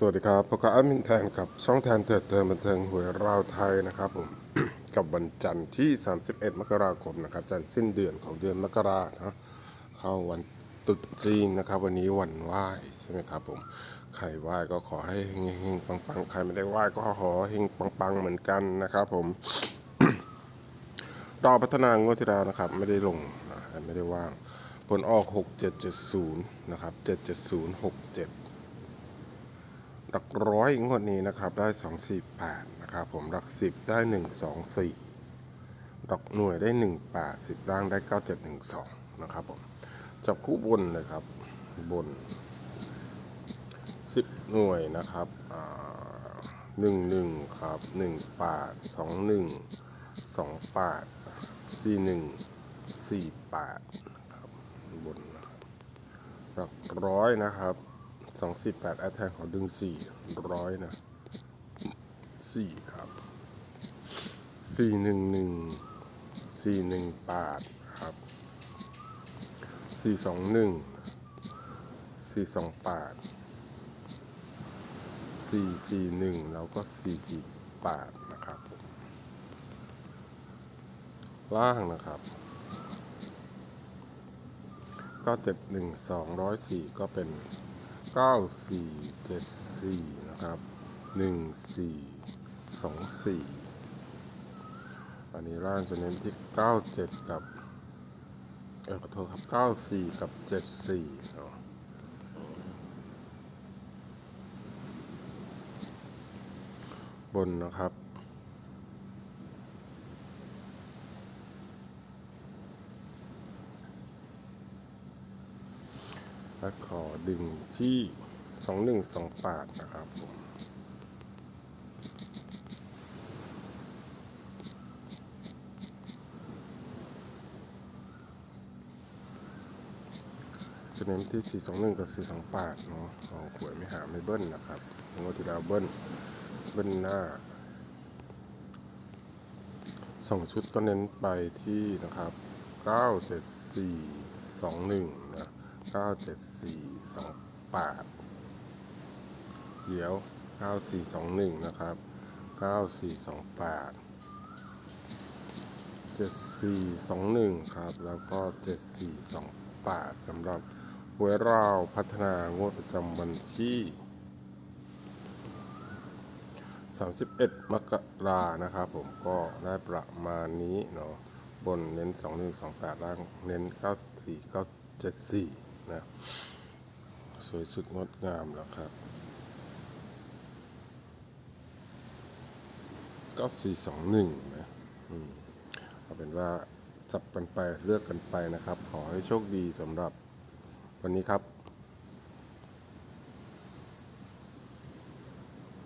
สวัสดีครับพบกับอามินแทนกับช่องแทนเถิดเทินบันเทิงหวยราวไทยนะครับผมกับวันจันทร์ที่ 31 มกราคมนะครับ จันทร์สิ้นเดือนของเดือนมกราเนาะเข้าวันตรุษจีนนะครับ วันนี้วันไหว้ใช่ไหมครับผมใครไหว้ก็ขอให้เฮงๆปังๆใครไม่ได้ไหว้ก็ขอเฮงปังๆเหมือนกันนะครับผมรอพัฒนางวดที่แล้วนะครับ ไม่ได้ลงนะไม่ได้ว่างผลออก 6770นะครับ77067 หลักร้อยงวดนี้นะครับได้248นะครับผมหลัก10ได้124หลักหน่วยได้18 10ร่างได้9712นะครับผมจับคู่บนเลยครับบน10หน่วยนะครับอ่า11ครับ18 21 28 41 48ครับบนนะครับหลักร้อยนะครับ สองสี่แปดแอดแทนของดึงสี่ร้อยนะสี่ครับสี่หนึ่งหนึ่งสี่หนึ่งแปดครับสี่สองหนึ่งสี่สองแปดสี่สี่หนึ่งแล้วก็สี่สี่แปดนะครับล่างนะครับก็เจ็ดหนึ่งสองร้อยสี่ก็เป็น ก้าสี่เจ็ดสี่นะครับหนึ่งสี่สองสี่อันนี้ร่างจะเน้นที่เก้าเจ็ดกับ เออขอโทษครับเก้าสี่กับเจ็ดสี่เนาะบนนะครับ และขอดึงที่2128นะครับผมจะเน้นที่ 421 กับ 428 เนาะเอาหวยไม่หาไม่เบิ้ลนะครับงวดที่แล้วเบิ้ล เบิ้ลหน้าสองชุดก็เน้นไปที่นะครับ 97421 นะ 97428เดี๋ยว9421นะครับ9428 7421ครับ แล้วก็7428สำหรับหวยราวพัฒนางวดประจำวันที่31 มกรานะครับผมก็ได้ประมาณนี้เนาะบนเน้น 2128 ล่างเน้น 94 974 นะสวยสุดงดงามแล้วครับ ก็สี่สองหนึ่งนะเอาเป็นว่าจับกันไปเลือกกันไปนะครับ ขอให้โชคดีสำหรับวันนี้ครับ